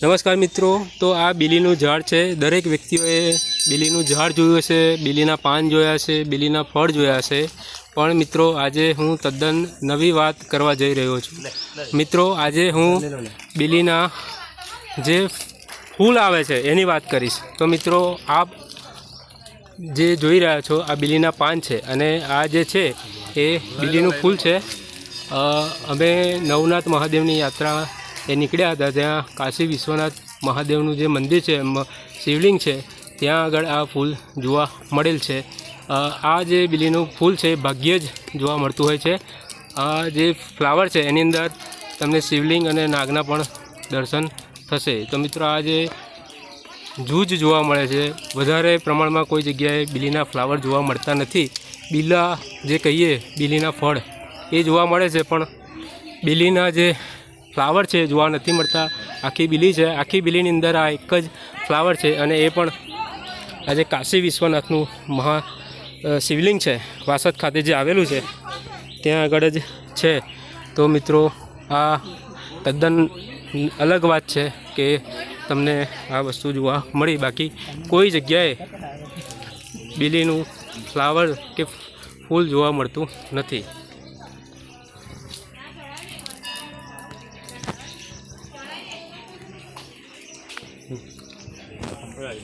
નમસ્કાર મિત્રો. તો આ બીલીનું ઝાડ છે. દરેક વ્યક્તિઓએ બીલીનું ઝાડ જોયું હશે બીલીના પાન જોયા છે બીલીના ફળ જોયા છે પણ મિત્રો આજે હું તદ્દન નવી વાત કરવા જઈ રહ્યો છું. મિત્રો આજે હું બીલીના જે ફૂલ આવે છે એની વાત કરીશ. તો મિત્રો આપ જે જોઈ રહ્યા છો આ બીલીના પાન છે. અને આ જે છે એ બીલીનું ફૂલ છે. અમે નવનાથ મહાદેવની યાત્રા એ નીકળ્યા હતા. ત્યાં કાશી વિશ્વનાથ મહાદેવનું જે મંદિર છે શિવલિંગ છે, ત્યાં આગળ આ ફૂલ જોવા મળેલ છે. આ જે બિલીનું ફૂલ છે ભાગ્યે જ જોવા મળતું હોય છે. આ જે ફ્લાવર છે, એની અંદર તમને શિવલિંગ અને નાગના પણ દર્શન થશે. તો મિત્રો, આ જે જૂજ જોવા મળે છે, વધારે પ્રમાણમાં કોઈ જગ્યાએ બિલીના ફ્લાવર જોવા મળતા નથી. બીલા જે કહીએ, બીલીના ફળ, એ જોવા મળે છે, પણ બિલીના જે ફ્લાવર છે જોવા નથી મળતા. આખી બિલી છે. આખી બિલીની અંદર આ એક જ ફ્લાવર છે અને એ પણ આજે કાશી વિશ્વનાથનું મહા શિવલિંગ છે. વાસદ ખાતે જે આવેલું છે, ત્યાં આગળ જ છે. તો મિત્રો, આ તદ્દન અલગ વાત છે કે તમને આ વસ્તુ જોવા મળી. બાકી કોઈ જગ્યાએ બિલીનું ફ્લાવર કે ફૂલ જોવા મળતું નથી. Right.